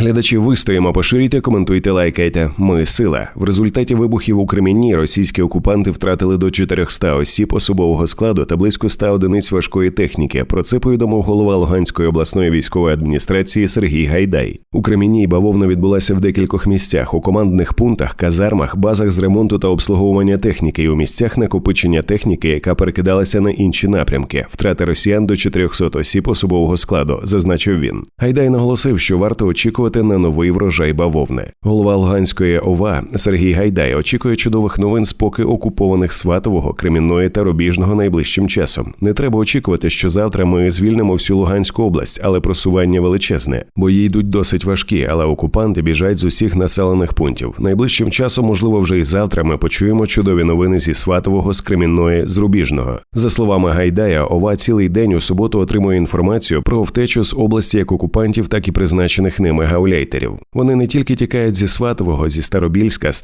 Глядачі вистоїмо, поширюйте, коментуйте, лайкайте. Ми сила. В результаті вибухів у Кремінні російські окупанти втратили до 400 осіб особового складу та близько 100 одиниць важкої техніки. Про це повідомив голова Луганської обласної військової адміністрації Сергій Гайдай. У Кремінні бавовна відбулася в декількох місцях у командних пунктах, казармах, базах з ремонту та обслуговування техніки і у місцях накопичення техніки, яка перекидалася на інші напрямки. Втрати росіян до 400 осіб особового складу, зазначив він. Гайдай наголосив, що варто очікувати на новий врожай бавовни. Голова Луганської ОВА Сергій Гайдай очікує чудових новин з поки окупованих Сватового, Кремінної та Рубіжного найближчим часом. Не треба очікувати, що завтра ми звільнимо всю Луганську область, але просування величезне. Бої йдуть досить важкі, але окупанти біжать з усіх населених пунктів. Найближчим часом, можливо, вже і завтра ми почуємо чудові новини зі Сватового, з Кремінної, з Рубіжного. За словами Гайдая, ОВА цілий день у суботу отримує інформацію про втечу з області як окупантів, так і призначених ними гауляйтерів. Вони не тільки тікають зі Сватового, зі Старобільська, з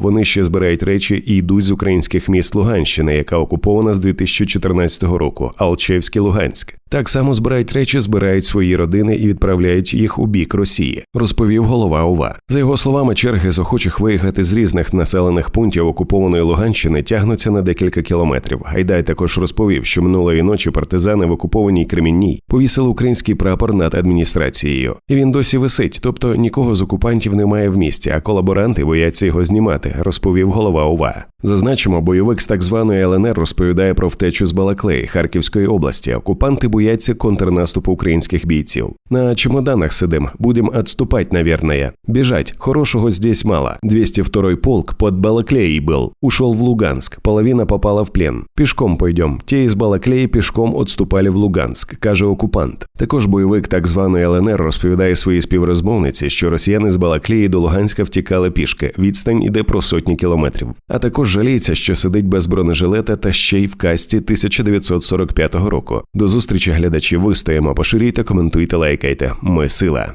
вони ще збирають речі і йдуть з українських міст Луганщини, яка окупована з 2014 року, Алчевський Луганськ. Так само збирають речі, збирають свої родини і відправляють їх у бік Росії, розповів голова ОВА. За його словами, черги з охочих виїхати з різних населених пунктів окупованої Луганщини тягнуться на декілька кілометрів. Гайдай також розповів, що минулої ночі партизани в окупованій Кремінній повісили український прапор над адміністрацією, і він досі висить, тобто нікого з окупантів немає в місті, а колаборанти бояться його знімати, розповів голова ОВА. Зазначимо, бойовик з так званої ЛНР розповідає про втечу з Балаклеї Харківської області. Окупанти бояться контрнаступу українських бійців. На чемоданах сидим, будем отступать, наверное. Бежать, хорошего здесь мало. 202 полк под Балаклеей был. Ушел в Луганск, половина попала в плен. Пішком пойдем. Ті із Балаклеї пішком отступали в Луганськ, каже окупант. Також бойовик так званої ЛНР розповідає своїй співрозмовниці, що росіяни з Балаклії до Луганська втікали пішки. Відстань іде про сотні кілометрів. А також жаліється, що сидить без бронежилета та ще й в касті 1945 року. До зустрічі глядачі вистоїмо. Поширюйте, коментуйте, лайкайте. Ми сила.